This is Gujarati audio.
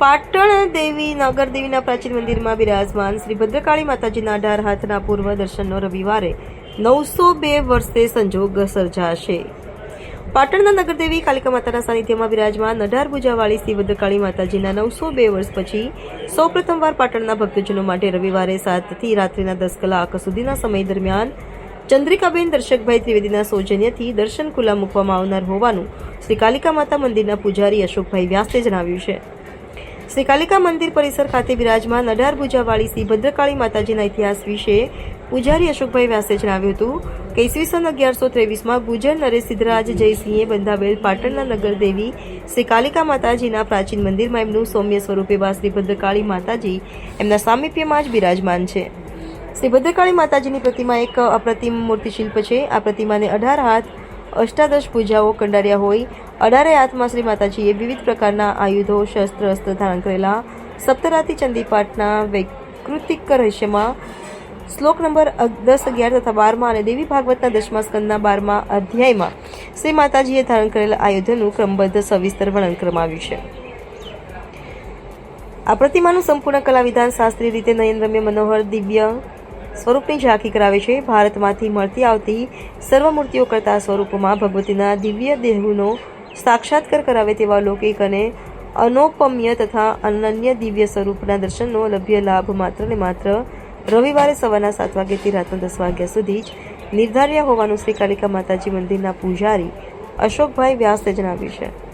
પાટણ દેવી, નાગર દેવીના પ્રાચીન મંદિરમાં બિરાજમાન શ્રી ભદ્રકાળી માતાજીના અઢાર હાથના પૂર્વ દર્શનનો રવિવારે નવસો બે વર્ષે સંજોગ સર્જાશે. પાટણના નગરદેવી કાલિકા માતાના સાનિધ્યમાં બિરાજમાન અઢાર ભુજાવાળી શ્રી ભદ્રકાળી માતાજીના નવસો બે વર્ષ પછી સૌ પ્રથમવાર પાટણના ભક્તજનો માટે રવિવારે સાતથી રાત્રિના દસ કલાક સુધીના સમય દરમિયાન ચંદ્રિકાબેન, દર્શકભાઈ ત્રિવેદીના સૌજન્યથી દર્શન ખુલ્લા મૂકવામાં આવનાર હોવાનું શ્રી કાલિકા માતા મંદિરના પૂજારી અશોકભાઈ વ્યાસે જણાવ્યું છે. શ્રી કાલિકા મંદિર પરિસર ખાતે બિરાજમાન અઢાર ભુજાવાળી શ્રી ભદ્રકાળી માતાજીના ઇતિહાસ વિશે પૂજારી અશોકભાઈ વ્યાસે જણાવ્યું હતું કે ઈસવીસન અગિયારસો ત્રેવીસમાં ગુજર નરેશ સિદ્ધરાજ જયસિંહે બંધાવેલ પાટણના નગરદેવી શ્રી કાલિકા માતાજીના પ્રાચીન મંદિરમાં એમનું સૌમ્ય સ્વરૂપે વા શ્રી ભદ્રકાળી માતાજી એમના સામીપ્યમાં જ બિરાજમાન છે. શ્રી ભદ્રકાળી માતાજીની પ્રતિમા એક અપ્રતિમ મૂર્તિશિલ્પ છે. આ પ્રતિમાને અઢાર હાથ અષ્ટાદશ પૂજાઓ કંડાર્યા હોય અઢારે હાથમાં શ્રી માતાજીએ વિવિધ પ્રકારના આયુધો, શસ્ત્ર અસ્ત્ર ધારણ કરેલા સપ્તરાતી ચંદીપાઠના વૈકૃતિક રહસ્યમાં શ્લોક નંબર દસ, અગિયાર તથા બારમાં અને દેવી ભાગવતના દસમા સ્કંદના બારમા અધ્યાયમાં શ્રી માતાજીએ ધારણ કરેલા આયુધનું ક્રમબદ્ધ સવિસ્તર વર્ણન કરવામાં છે. આ પ્રતિમાનું સંપૂર્ણ કલા વિધાન શાસ્ત્રીય રીતે નયનરમ્ય મનોહર દિવ્ય સ્વરૂપની ઝાંખી કરાવે છે. ભારતમાંથી મળતી આવતી સર્વ મૂર્તિઓ કરતા સ્વરૂપમાં ભગવતીના દિવ્ય દેહુનો સાક્ષાત્કાર કરાવે તેવા લૌકિક અને અનોપમ્ય તથા અનન્ય દિવ્ય સ્વરૂપના દર્શનનો લભ્ય લાભ માત્ર ને માત્ર રવિવારે સવારના સાત વાગ્યાથી રાતના દસ વાગ્યા સુધી જ નિર્ધાર્યા હોવાનું શ્રી કાલિકા માતાજી મંદિરના પૂજારી અશોકભાઈ વ્યાસે જણાવ્યું છે.